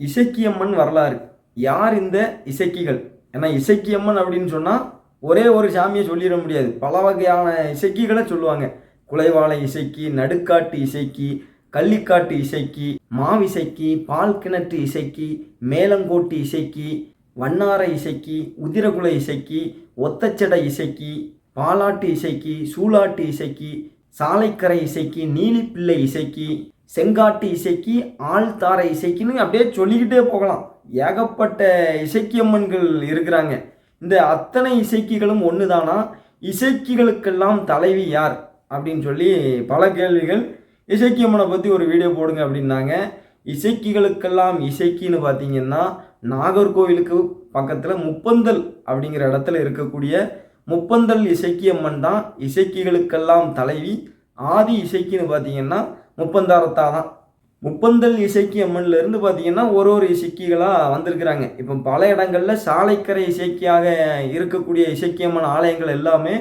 இசக்கியம்மன் வரலாறு. யார் இந்த இசக்கிகள்? ஏன்னா இசக்கியம்மன் அப்படின்னு சொன்னால் ஒரே ஒரு சாமியை சொல்லிட முடியாது. பல வகையான இசக்கிகளை சொல்லுவாங்க. குலைவாழை இசைக்கி நடுக்காட்டு இசைக்கி கள்ளிக்காட்டு இசைக்கி மாவிசைக்கி பால் கிணற்று இசைக்கி மேலங்கோட்டு இசைக்கி வண்ணார இசைக்கி உதிரகுல இசைக்கி ஒத்தச்சடை இசைக்கி பாலாட்டு இசைக்கி சூலாட்டு இசைக்கி சாலைக்கரை இசைக்கி நீலிப்பிள்ளை இசைக்கி செங்காட்டு இசைக்கு ஆழ்தார இசைக்குன்னு அப்படியே சொல்லிக்கிட்டே போகலாம். ஏகப்பட்ட இசைக்கியம்மன்கள் இருக்கிறாங்க. இந்த அத்தனை இசைக்கிகளும் ஒன்று தானா இசைக்கிகளுக்கெல்லாம் தலைவி யார்? அப்படின்னு சொல்லி பல கேள்விகள். இசைக்கியம்மனை பற்றி ஒரு வீடியோ போடுங்க அப்படின்னாங்க. இசைக்கிகளுக்கெல்லாம் இசைக்கின்னு பார்த்தீங்கன்னா நாகர்கோவிலுக்கு பக்கத்தில் முப்பந்தல் அப்படிங்கிற இடத்துல இருக்கக்கூடிய முப்பந்தல் இசைக்கியம்மன் தான். இசைக்கிகளுக்கெல்லாம் தலைவி. ஆதி இசைக்கின்னு பார்த்தீங்கன்னா முப்பந்தாரத்தா தான் முப்பந்தல் இசைக்கு அம்மன்ல இருந்து பார்த்தீங்கன்னா ஒரு ஒரு இசைக்கிகளாக வந்திருக்கிறாங்க. இப்போ பல இடங்களில் சாலைக்கரை இசைக்கியாக இருக்கக்கூடிய இசைக்கியம்மன் ஆலயங்கள் எல்லாமே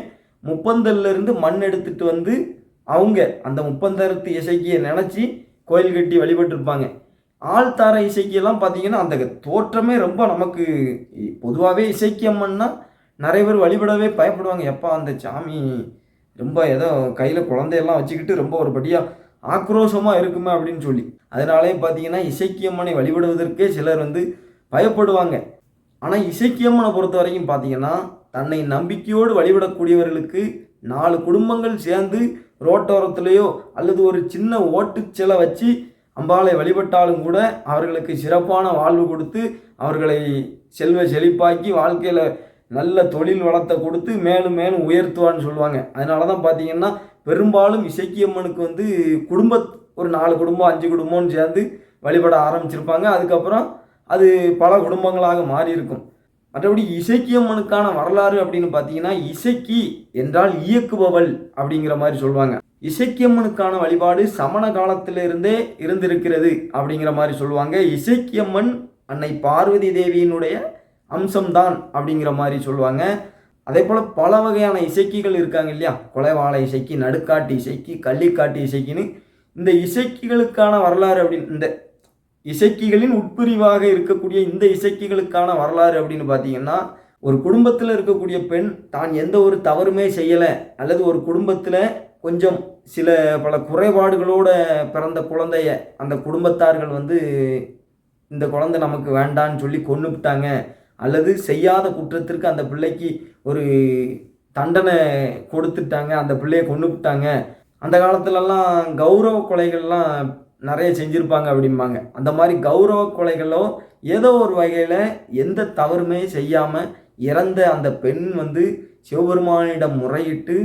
முப்பந்தல்லேருந்து மண் எடுத்துகிட்டு வந்து அவங்க அந்த முப்பந்தரத்து இசைக்கியை நினச்சி கோயில் கட்டி வழிபட்டிருப்பாங்க. ஆழ்தார இசைக்கியெல்லாம் பார்த்தீங்கன்னா அந்த தோற்றமே ரொம்ப நமக்கு பொதுவாகவே இசைக்கியம்மன்னா நிறைய பேர் வழிபடவே பயப்படுவாங்க. எப்பா அந்த சாமி ரொம்ப ஏதோ கையில் குழந்தையெல்லாம் வச்சுக்கிட்டு ரொம்ப ஒரு படியாக ஆக்ரோஷமாக இருக்குமே அப்படின்னு சொல்லி. அதனாலே பார்த்தீங்கன்னா இசைக்கியம்மனை வழிபடுவதற்கே சிலர் வந்து பயப்படுவாங்க. ஆனால் இசைக்கியம்மனை பொறுத்த வரைக்கும் பார்த்தீங்கன்னா தன்னை நம்பிக்கையோடு வழிபடக்கூடியவர்களுக்கு நாலு குடும்பங்கள் சேர்ந்து ரோட்டோரத்துலேயோ அல்லது ஒரு சின்ன ஓட்டுச்சிலை வச்சு அம்பாளை வழிபட்டாலும் கூட அவர்களுக்கு சிறப்பான வாழ்வு கொடுத்து அவர்களை செல்வ செழிப்பாக்கி வாழ்க்கையில் நல்ல தொழில் வளத்தை கொடுத்து மேலும் மேலும் உயர்த்துவான்னு சொல்லுவாங்க. அதனால தான் பார்த்தீங்கன்னா பெரும்பாலும் இசைக்கியம்மனுக்கு வந்து குடும்ப ஒரு நாலு குடும்பம் அஞ்சு குடும்பம்னு சேர்ந்து வழிபட ஆரம்பிச்சிருப்பாங்க. அதுக்கப்புறம் அது பல குடும்பங்களாக மாறி இருக்கும் மற்றபடி இசைக்கியம்மனுக்கான வரலாறு அப்படின்னு பார்த்தீங்கன்னா இசைக்கி என்றால் இயக்குபவள் அப்படிங்கிற மாதிரி சொல்லுவாங்க. இசைக்கியம்மனுக்கான வழிபாடு சமண காலத்திலிருந்தே இருந்திருக்கிறது அப்படிங்கிற மாதிரி சொல்லுவாங்க. இசைக்கியம்மன் அன்னை பார்வதி தேவியினுடைய அம்சம்தான் அப்படிங்கிற மாதிரி சொல்லுவாங்க. அதே போல் பல வகையான இசைக்கிகள் இருக்காங்க இல்லையா? கொலைவாழை இசைக்கு நடுக்காட்டு இசைக்கு கள்ளிக்காட்டு இசைக்கின்னு. இந்த இசைக்கிகளுக்கான வரலாறு அப்படின்னு இந்த இசைக்கிகளின் உட்பிரிவாக இருக்கக்கூடிய இந்த இசைக்கிகளுக்கான வரலாறு அப்படின்னு பார்த்தீங்கன்னா ஒரு குடும்பத்தில் இருக்கக்கூடிய பெண் தான் எந்த ஒரு தவறுமே செய்யலை அல்லது ஒரு குடும்பத்தில் கொஞ்சம் சில பல குறைபாடுகளோட பிறந்த குழந்தைய அந்த குடும்பத்தார்கள் வந்து இந்த குழந்தை நமக்கு வேண்டான்னு சொல்லி கொண்டு விட்டாங்க அல்லது செய்யாத குற்றத்திற்கு அந்த பிள்ளைக்கு ஒரு தண்டனை கொடுத்துட்டாங்க அந்த பிள்ளையை கொண்டு விட்டாங்க. அந்த காலத்துலலாம் கௌரவ கொலைகள்லாம் நிறைய செஞ்சுருப்பாங்க அப்படிம்பாங்க. அந்த மாதிரி கௌரவ கொலைகளோ ஏதோ ஒரு வகையில் எந்த தவறுமே செய்யாமல் இறந்த அந்த பெண் வந்து சிவபெருமானிடம் முறையிட்டு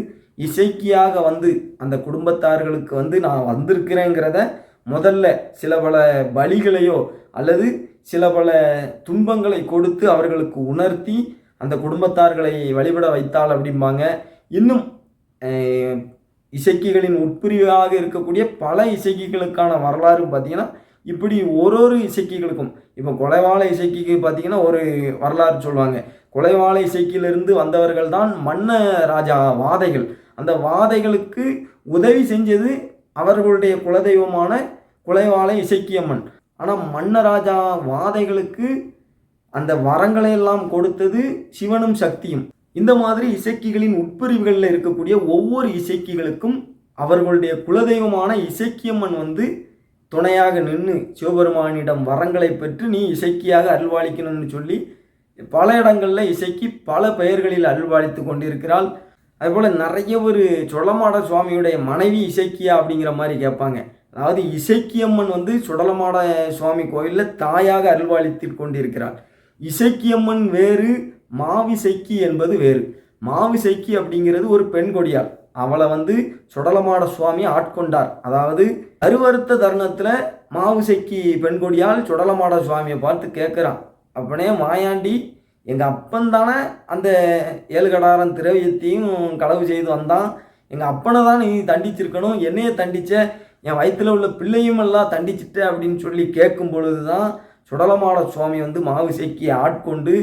இசைக்கியாக வந்து அந்த குடும்பத்தார்களுக்கு வந்து நான் வந்திருக்கிறேங்கிறத முதல்ல சில பல பலிகளையோ அல்லது சில பல துன்பங்களை கொடுத்து அவர்களுக்கு உணர்த்தி அந்த குடும்பத்தார்களை வழிபட வைத்தால் அப்படிம்பாங்க. இன்னும் இசைக்கிகளின் உட்பிரிவாக இருக்கக்கூடிய பல இசைக்கிகளுக்கான வரலாறு பார்த்தீங்கன்னா இப்படி ஒரு ஒரு இசைக்கிகளுக்கும் இப்போ கொலைவாழை இசைக்கிக்கு பார்த்தீங்கன்னா ஒரு வரலாறு சொல்லுவாங்க. கொலைவாழை இசைக்கிலிருந்து வந்தவர்கள் தான் மன்ன ராஜா வாதைகள். அந்த வாதைகளுக்கு உதவி செஞ்சது அவர்களுடைய குலதெய்வமான குலைவாழை இசைக்கியம்மன். ஆனால் மன்னராஜா வாதைகளுக்கு அந்த வரங்களை எல்லாம் கொடுத்தது சிவனும் சக்தியும். இந்த மாதிரி இசைக்கிகளின் உட்பிரிவுகளில் இருக்கக்கூடிய ஒவ்வொரு இசைக்கிகளுக்கும் அவர்களுடைய குலதெய்வமான இசைக்கியம்மன் வந்து துணையாக நின்று சிவபெருமானிடம் வரங்களை பெற்று நீ இசைக்கியாக அருள்வாளிக்கணும்னு சொல்லி பல இடங்களில் இசைக்கு பல பெயர்களில் அருள்வாளித்து கொண்டிருக்கிறாள். அதுபோல் நிறைய ஒரு சுடலமாட சுவாமியுடைய மனைவி இசைக்கியா அப்படிங்கிற மாதிரி கேட்பாங்க. அதாவது இசைக்கியம்மன் வந்து சுடலமாட சுவாமி கோயிலில் தாயாக அருள்வாளித்து கொண்டிருக்கிறார். இசைக்கியம்மன் வேறு மாவிசைக்கி என்பது வேறு. மாவிசைக்கி அப்படிங்கிறது ஒரு பெண் கொடியாள் அவளை வந்து சுடலமாட சுவாமி ஆட்கொண்டார். அதாவது அருவறுத்த தருணத்தில் மாவிசைக்கி பெண் கொடியால் சுடலமாட சுவாமியை பார்த்து கேட்குறான். அப்பனே மாயாண்டி எங்கள் அப்பன் தானே அந்த ஏழுகடாரன் திரவியத்தையும் களவு செய்து வந்தான். எங்கள் அப்பனை தான் நீ தண்டிச்சிருக்கணும். என்னையே தண்டித்த என் வயிற்றில் உள்ள பிள்ளையும் எல்லாம் தண்டிச்சிட்ட அப்படின்னு சொல்லி கேட்கும் பொழுது தான் சுடலமாட சுவாமி வந்து மாவிசைக்கியை ஆட்கொண்டு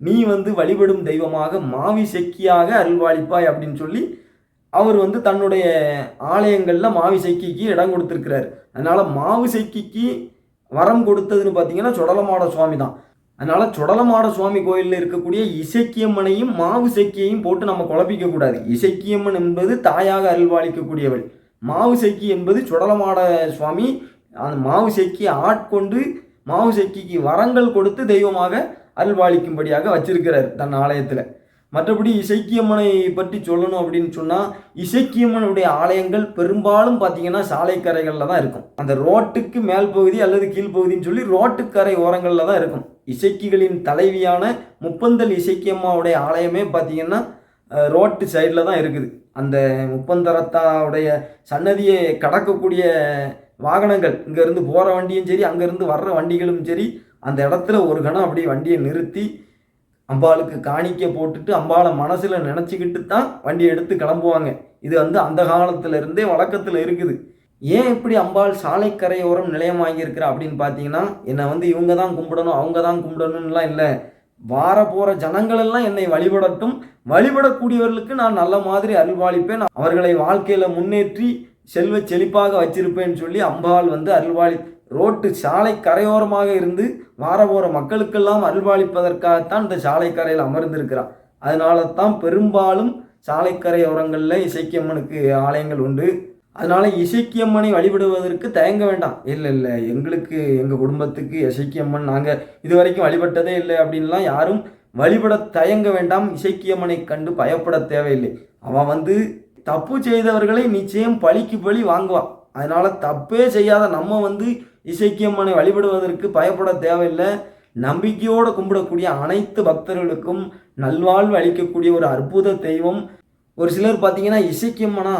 நீ வந்து வழிபடும் தெய்வமாக மாவிசைக்கியாக அருள்வாளிப்பாய் அப்படின்னு சொல்லி அவர் வந்து தன்னுடைய ஆலயங்களில் மாவிசைக்கிக்கு இடம் கொடுத்துருக்கிறார். அதனால் மாவிசைக்கிக்கு வரம் கொடுத்ததுன்னு பார்த்தீங்கன்னா சுடலமாட சுவாமி தான். அதனால் சுடலமாட சுவாமி கோயிலில் இருக்கக்கூடிய இசைக்கியம்மனையும் மாவு செக்கியையும் போட்டு நம்ம குழப்பிக்கக்கூடாது. இசைக்கியம்மன் என்பது தாயாக அருள்வாளிக்கக்கூடியவள். மாவு செக்கி என்பது சுடலமாட சுவாமி. அந்த மாவு செக்கி ஆட்கொண்டு மாவு செக்கிக்கு வரங்கள் கொடுத்து தெய்வமாக அருள்வாளிக்கும்படியாக வச்சிருக்கிறார் தன் ஆலயத்தில். மற்றபடி இசைக்கியம்மனை பற்றி சொல்லணும் அப்படின்னு சொன்னால் இசைக்கியம்மனுடைய ஆலயங்கள் பெரும்பாலும் பார்த்தீங்கன்னா சாலைக்கரைகளில் தான் இருக்கும். அந்த ரோட்டுக்கு மேல் பகுதி அல்லது கீழ்ப்பகுதின்னு சொல்லி ரோட்டுக்கரை ஓரங்களில் தான் இருக்கும். இசைக்கிகளின் தலைவியான முப்பந்தல் இசைக்கியம்மாவுடைய ஆலயமே பார்த்தீங்கன்னா ரோட்டு சைடில் தான் இருக்குது. அந்த முப்பந்தரத்தாவுடைய சன்னதியை கடக்கக்கூடிய வாகனங்கள் இங்கேருந்து போகிற வண்டியும் சரி அங்கேருந்து வர்ற வண்டிகளும் சரி அந்த இடத்துல ஒரு கணம் அப்படியே வண்டியை நிறுத்தி அம்பாளுக்கு காணிக்க போட்டுட்டு அம்பாளை மனசில் நினச்சிக்கிட்டு தான் வண்டியை எடுத்து கிளம்புவாங்க. இது வந்து அந்த காலத்துல இருந்தே வழக்கத்தில் இருக்குது. ஏன் இப்படி அம்பாள் சாலைக்கரையோரம் நிலையமாகியிருக்கிறா அப்படின்னு பார்த்தீங்கன்னா என்னை வந்து இவங்க தான் கும்பிடணும் அவங்க தான் கும்பிடணும்லாம் இல்லை. வார போகிற ஜனங்களெல்லாம் என்னை வழிபடட்டும். வழிபடக்கூடியவர்களுக்கு நான் நல்ல மாதிரி அருள்வாளிப்பேன். அவர்களை வாழ்க்கையில் முன்னேற்றி செல்வ செழிப்பாக வச்சிருப்பேன்னு சொல்லி அம்பாள் வந்து அருள்வாளி ரோட்டு சாலை கரையோரமாக இருந்து வார போகிற மக்களுக்கெல்லாம் அருள்வாளிப்பதற்காகத்தான் இந்த சாலைக்கரையில் அமர்ந்திருக்கிறான் அதனால தான் பெரும்பாலும் சாலைக்கரையோரங்களில் இசைக்கியம்மனுக்கு ஆலயங்கள் உண்டு. அதனால இசைக்கியம்மனை வழிபடுவதற்கு தயங்க வேண்டாம். இல்லை இல்லை எங்களுக்கு எங்கள் குடும்பத்துக்கு இசைக்கியம்மன் நாங்கள் இது வரைக்கும் வழிபட்டதே இல்லை அப்படின்லாம் யாரும் வழிபட தயங்க வேண்டாம். இசைக்கியம்மனை கண்டு பயப்பட தேவையில்லை. அவன் வந்து தப்பு செய்தவர்களை நிச்சயம் பழிக்கு பழி வாங்குவான் அதனால் தப்பே செய்யாத நம்ம வந்து இசைக்கியம்மனை வழிபடுவதற்கு பயப்பட தேவையில்லை. நம்பிக்கையோடு கும்பிடக்கூடிய அனைத்து பக்தர்களுக்கும் நல்வாழ்வு அளிக்கக்கூடிய ஒரு அற்புத தெய்வம் ஒரு சிலர் பார்த்தீங்கன்னா இசைக்கியம்மனா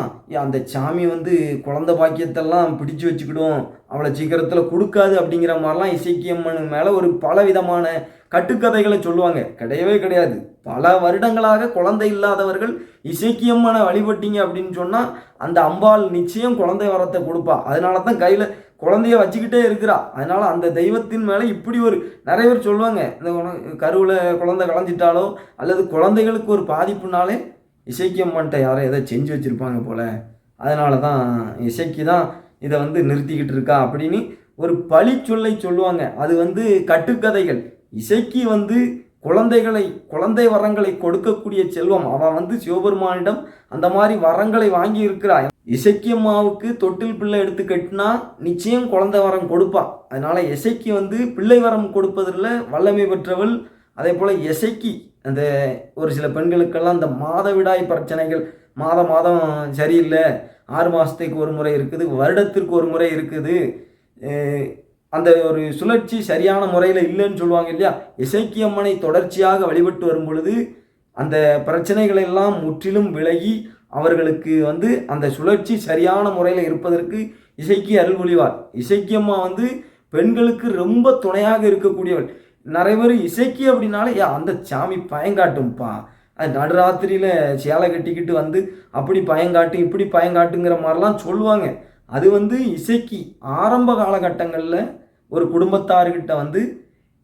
அந்த சாமி வந்து குழந்த பாக்கியத்தெல்லாம் பிடிச்சு வச்சுக்கிடும். அவளை சீக்கிரத்தில் கொடுக்காது அப்படிங்கிற மாதிரிலாம் இசைக்கியம்மன் மேலே ஒரு பல விதமான கட்டுக்கதைகளை சொல்லுவாங்க. கிடையவே கிடையாது. பல வருடங்களாக குழந்தை இல்லாதவர்கள் இசைக்கியம்மனை வழிபட்டீங்க அப்படின்னு சொன்னால் அந்த அம்பாள் நிச்சயம் குழந்தை வரத்தை கொடுப்பா. அதனால தான் கையில் குழந்தைய வச்சுக்கிட்டே இருக்கிறா. அதனால அந்த தெய்வத்தின் மேலே இப்படி ஒரு நிறைய பேர் சொல்லுவாங்க. இந்த கருவில் குழந்தை களைஞ்சிட்டாலோ அல்லது குழந்தைகளுக்கு ஒரு பாதிப்புனாலே இசைக்கியம்மன்ட்ட யாரோ ஏதோ செஞ்சு வச்சுருப்பாங்க போல். அதனால தான் இசைக்கு தான் இதை வந்து நிறுத்திக்கிட்டு இருக்கா அப்படின்னு ஒரு பழி சொல்லை சொல்லுவாங்க. அது வந்து கட்டுக்கதைகள். இசைக்கு வந்து குழந்தைகளை குழந்தை வரங்களை கொடுக்கக்கூடிய செல்வம். அவன் வந்து சிவபெருமானிடம் அந்த மாதிரி வரங்களை வாங்கி இருக்கிறா இசைக்கியம்மாவுக்கு தொட்டில் பிள்ளை எடுத்து கட்டினா நிச்சயம் குழந்தை வரம் கொடுப்பான் அதனால் இசைக்கு வந்து பிள்ளை வரம் கொடுப்பதில் வல்லமை பெற்றவள். அதே போல் இசைக்கு அந்த ஒரு சில பெண்களுக்கெல்லாம் அந்த மாதவிடாய் பிரச்சனைகள் மாதம் மாதம் சரியில்லை ஆறு மாதத்துக்கு ஒரு முறை இருக்குது வருடத்திற்கு ஒரு முறை இருக்குது அந்த ஒரு சுழற்சி சரியான முறையில் இல்லைன்னு சொல்லுவாங்க இல்லையா? இசைக்கியம்மனை தொடர்ச்சியாக வழிபட்டு வரும் பொழுது அந்த பிரச்சனைகள் எல்லாம் முற்றிலும் விலகி அவர்களுக்கு வந்து அந்த சுழற்சி சரியான முறையில் இருப்பதற்கு இசைக்கு அருள் புரிவார் இசைக்கியம்மா வந்து பெண்களுக்கு ரொம்ப துணையாக இருக்கக்கூடியவள். நிறைய பேர் இசைக்கு அப்படின்னாலே "ஏ, அந்த சாமி பயங்காட்டும்ப்பா அது நடுராத்திரியில் சேலை கட்டிக்கிட்டு வந்து அப்படி பயங்காட்டு இப்படி பயங்காட்டுங்கிற மாதிரிலாம் சொல்லுவாங்க. அது வந்து இசைக்கு ஆரம்ப காலகட்டங்களில் ஒரு குடும்பத்தார்கிட்ட வந்து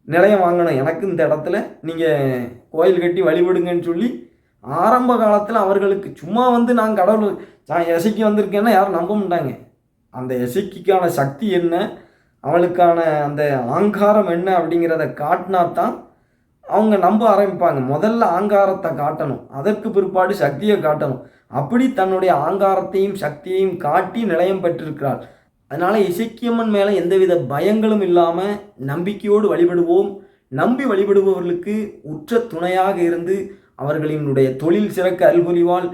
நிலையம் வாங்கணும். எனக்கு இந்த இடத்துல நீங்கள் கோயில் கட்டி வழிபடுங்கன்னு சொல்லி ஆரம்ப காலத்தில் அவர்களுக்கு சும்மா வந்து நான் கடவுள் நான் இசைக்கு வந்திருக்கேன்னா யாரும் நம்ப மாட்டாங்க. அந்த இசைக்கான சக்தி என்ன? அவளுக்கான அந்த ஆங்காரம் என்ன அப்படிங்கிறத காட்டினா தான் அவங்க நம்ப ஆரம்பிப்பாங்க. முதல்ல ஆங்காரத்தை காட்டணும். அதற்கு பிற்பாடு சக்தியை காட்டணும். அப்படி தன்னுடைய ஆங்காரத்தையும் சக்தியையும் காட்டி நிலையம் பெற்றிருக்கிறாள். அதனால் இசைக்கியம்மன் மேலே எந்தவித பயங்களும் இல்லாமல் நம்பிக்கையோடு வழிபடுவோம். நம்பி வழிபடுபவர்களுக்கு உற்ற துணையாக இருந்து அவர்களினுடைய தொழில் சிறக்க அல்புரிவால்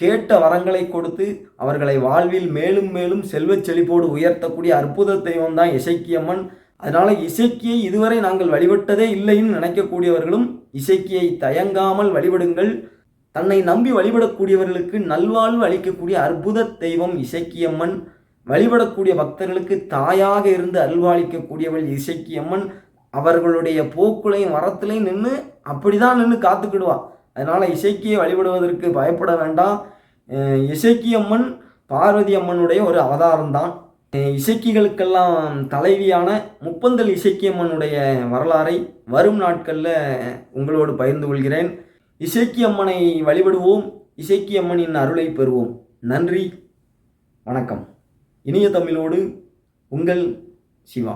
கேட்ட வரங்களை கொடுத்து அவர்களை வாழ்வில் மேலும் மேலும் செல்வச் செழிப்போடு உயர்த்தக்கூடிய அற்புத தெய்வம் தான் இசைக்கியம்மன். அதனால் இசைக்கியை இதுவரை நாங்கள் வழிபட்டதே இல்லைன்னு நினைக்கக்கூடியவர்களும் இசைக்கியை தயங்காமல் வழிபடுங்கள். தன்னை நம்பி வழிபடக்கூடியவர்களுக்கு நல்வாழ்வு அளிக்கக்கூடிய அற்புத தெய்வம் இசைக்கியம்மன். வழிபடக்கூடிய பக்தர்களுக்கு தாயாக இருந்து அல்வாளிக்கக்கூடியவள் இசைக்கியம்மன். அவர்களுடைய போக்குலையும் வரத்துலையும் நின்று அப்படிதான் நின்று காத்துக்கிடுவா. அதனால் இசைக்கியை வழிபடுவதற்கு பயப்பட வேண்டாம். இசைக்கி அம்மன் பார்வதி அம்மனுடைய ஒரு அவதாரம்தான். இசைக்கிகளுக்கெல்லாம் தலைவியான முப்பந்தல் இசைக்கியம்மனுடைய வரலாறை வரும் நாட்களில் உங்களோடு பகிர்ந்து கொள்கிறேன். இசைக்கியம்மனை வழிபடுவோம் இசைக்கியம்மனின் அருளை பெறுவோம். நன்றி வணக்கம். இனிய தமிழோடு உங்கள் சிவா.